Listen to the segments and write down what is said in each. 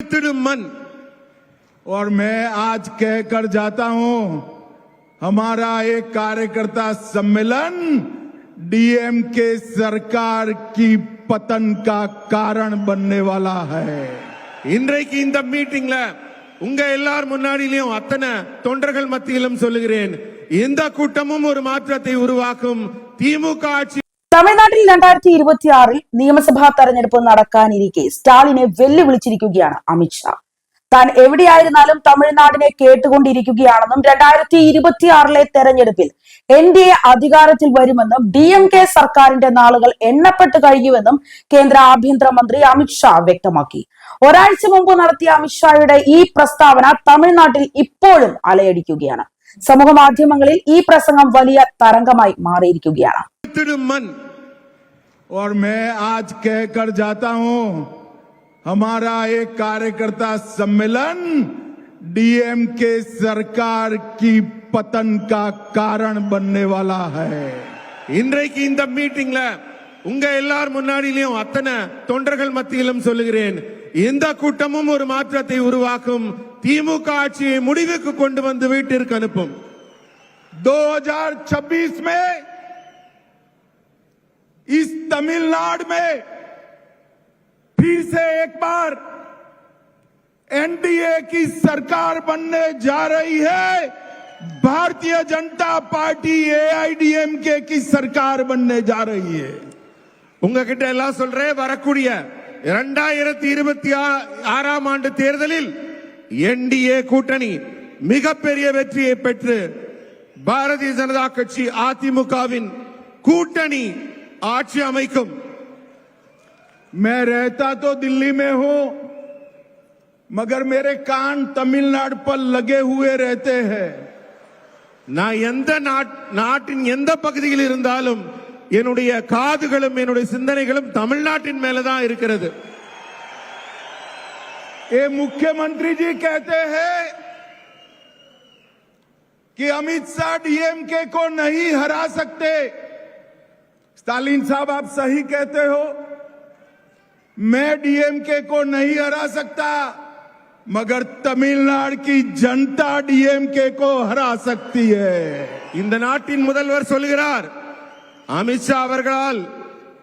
तिरुमन और मैं आज कहकर जाता हूं हमारा एक कार्यकर्ता सम्मेलन डीएमके सरकार की पतन का कारण बनने वाला है இன்றைக்கு இந்த மீட்டிங்ல உங்க எல்லார் முன்னாடியிலும் அத்தனை தொண்டர்கள் மத்தியிலும் சொல்லுகிறேன் எந்த கூட்டமும் ஒரு மாற்றத்தை உருவாக்கும் திமுக ஆட்சி തമിഴ്നാട്ടിൽ രണ്ടായിരത്തി ഇരുപത്തി ആറിൽ നിയമസഭാ തെരഞ്ഞെടുപ്പ് നടക്കാനിരിക്കെ സ്റ്റാലിനെ വെല്ലുവിളിച്ചിരിക്കുകയാണ് അമിത്ഷാ താൻ എവിടെയായിരുന്നാലും തമിഴ്നാടിനെ കേട്ടുകൊണ്ടിരിക്കുകയാണെന്നും രണ്ടായിരത്തി ഇരുപത്തി ആറിലെ തെരഞ്ഞെടുപ്പിൽ എൻ ഡി എ അധികാരത്തിൽ വരുമെന്നും ഡി എം കെ സർക്കാരിന്റെ നാളുകൾ എണ്ണപ്പെട്ട് കഴിയുമെന്നും കേന്ദ്ര ആഭ്യന്തരമന്ത്രി അമിത്ഷാ വ്യക്തമാക്കി. ഒരാഴ്ച മുമ്പ് നടത്തിയ അമിത്ഷായുടെ ഈ പ്രസ്താവന തമിഴ്നാട്ടിൽ ഇപ്പോഴും അലയടിക്കുകയാണ്. സമൂഹ മാധ്യമങ്ങളിൽ ഈ പ്രസംഗം വലിയ തരംഗമായി മാറിയിരിക്കുകയാണ്. और मैं आज कहकर जाता हूं हमारा एक कार्यकर्ता सम्मेलन डीएमके सरकार की पतन का कारण बनने वाला है இன்றைக்கு இந்த மீட்டிங்ல உங்க எல்லார் முன்னாடியிலும் அத்தனை தொண்டர்கள் மத்தியிலும் சொல்லுகிறேன் எந்த கூட்டமும் ஒரு மாற்றத்தை உருவாக்கும் திமுக ஆட்சியை முடிவுக்கு கொண்டு வந்து வீட்டிற்கு அனுப்பும் 2026 में इस तमिलनाडु में फिर से एक बार एनडीए की सरकार बनने जा रही है भारतीय जनता पार्टी एआईडीएमके की सरकार बनने जा रही है உங்ககிட்ட எல்லாம் சொல்றேன் வரக்கூடிய இரண்டாயிரத்தி இருபத்தி ஆறாம் ஆண்டு தேர்தலில் என்டிஏ கூட்டணி மிகப்பெரிய வெற்றியை பெற்று பாரதிய ஜனதா கட்சி அதிமுகவின் கூட்டணி ஆட்சி அமைக்கும் मैं रहता तो दिल्ली में हूं मगर मेरे कान तमिलनाडु पर लगे हुए रहते हैं நான் எந்த நாட்- நாட்டின் எந்த பகுதியில் இருந்தாலும் என்னுடைய காதுகளும் என்னுடைய சிந்தனைகளும் தமிழ்நாட்டின் மேலதான் இருக்கிறது ये मुख्यमंत्री जी कहते हैं कि अमित शाह डीएमके को नहीं हरा सकते स्टालिन साहब आप सही कहते हो मैं डीएमके को नहीं हरा सकता मगर तमिलनाडु की जनता डीएमके को हरा सकती है இந்த நாட்டின் முதல்வர் சொல்கிறார் அமித்ஷா அவர்களால்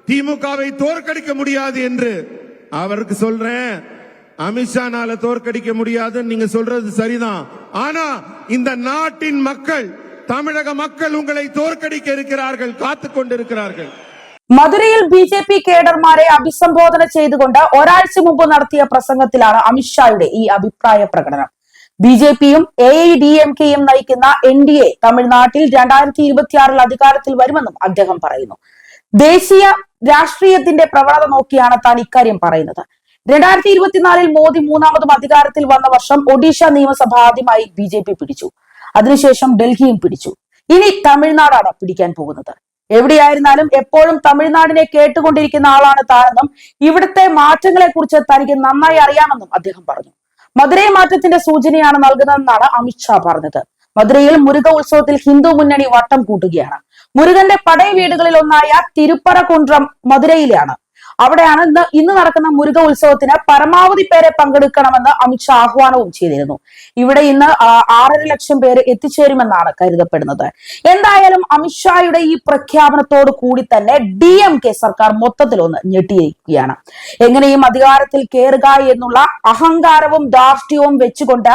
திமுகவை தோற்கடிக்க முடியாது என்று அவருக்கு சொல்றேன் அமித்ஷானால தோற்கடிக்க முடியாதுன்னு நீங்க சொல்றது சரிதான் ஆனா இந்த நாட்டின் மக்கள் தமிழக மக்கள் உங்களை தோற்கடிக்க இருக்கிறார்கள் காத்துக் கொண்டிருக்கிறார்கள் മധുരയിൽ ബി ജെ പി കേഡർമാരെ അഭിസംബോധന ചെയ്തുകൊണ്ട് ഒരാഴ്ച മുമ്പ് നടത്തിയ പ്രസംഗത്തിലാണ് അമിത്ഷായുടെ ഈ അഭിപ്രായ പ്രകടനം ബി ജെ പിയും എ ഐ ഡി എം കെയും നയിക്കുന്ന എൻ ഡി എ തമിഴ്നാട്ടിൽ രണ്ടായിരത്തി ഇരുപത്തിയാറിൽ അധികാരത്തിൽ വരുമെന്നും അദ്ദേഹം പറയുന്നു ദേശീയ രാഷ്ട്രീയത്തിന്റെ പ്രവണത നോക്കിയാണ് താൻ ഇക്കാര്യം പറയുന്നത് രണ്ടായിരത്തി ഇരുപത്തിനാലിൽ മോദി മൂന്നാമതും അധികാരത്തിൽ വന്ന വർഷം ഒഡീഷ നിയമസഭ ആദ്യമായി ബി ജെ പി പിടിച്ചു. അതിനുശേഷം ഡൽഹിയും പിടിച്ചു. ഇനി തമിഴ്നാടാണ് പിടിക്കാൻ പോകുന്നത്. എവിടെയായിരുന്നാലും എപ്പോഴും തമിഴ്നാടിനെ കേട്ടുകൊണ്ടിരിക്കുന്ന ആളാണ് താനെന്നും ഇവിടുത്തെ മാറ്റങ്ങളെ കുറിച്ച് തനിക്ക് നന്നായി അറിയാമെന്നും അദ്ദേഹം പറഞ്ഞു. മധുരൈ മാറ്റത്തിന്റെ സൂചനയാണ് നൽകുന്നതെന്നാണ് അമിത്ഷാ പറഞ്ഞത്. മധുരയിൽ മുരുക ഉത്സവത്തിൽ ഹിന്ദു മുന്നണി വട്ടം കൂട്ടുകയാണ്. മുരുകന്റെ പടയ വീടുകളിൽ ഒന്നായ തിരുപ്പറകുണ്ട്രം മധുരയിലാണ്. അവിടെയാണ് ഇന്ന് ഇന്ന് നടക്കുന്ന മുരുക ഉത്സവത്തിന് പരമാവധി പേരെ പങ്കെടുക്കണമെന്ന് അമിത്ഷാ ആഹ്വാനവും ചെയ്തിരുന്നു. ഇവിടെ ഇന്ന് ആറര ലക്ഷം പേര് എത്തിച്ചേരുമെന്നാണ് കരുതപ്പെടുന്നത്. എന്തായാലും അമിത്ഷായുടെ ഈ പ്രഖ്യാപനത്തോട് കൂടി തന്നെ ഡി എം കെ സർക്കാർ മൊത്തത്തിലൊന്ന് ഞെട്ടിയിരിക്കുകയാണ്. എങ്ങനെയും അധികാരത്തിൽ കയറുക എന്നുള്ള അഹങ്കാരവും ധാർഷ്ട്യവും വെച്ചുകൊണ്ട്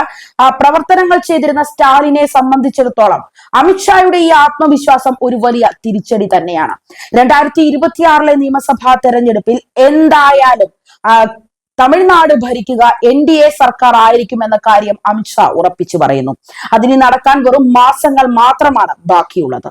പ്രവർത്തനങ്ങൾ ചെയ്തിരുന്ന സ്റ്റാലിനെ സംബന്ധിച്ചിടത്തോളം അമിത്ഷായുടെ ഈ ആത്മവിശ്വാസം ഒരു വലിയ തിരിച്ചടി തന്നെയാണ്. രണ്ടായിരത്തി ഇരുപത്തിയാറിലെ നിയമസഭാ തെരഞ്ഞെടുപ്പിൽ എന്തായാലും തമിഴ്നാട് ഭരിക്കുക എൻ ഡി എ സർക്കാർ ആയിരിക്കും എന്ന കാര്യം അമിത്ഷാ ഉറപ്പിച്ചു പറയുന്നു. അതിന് നടക്കാൻ വെറും മാസങ്ങൾ മാത്രമാണ് ബാക്കിയുള്ളത്.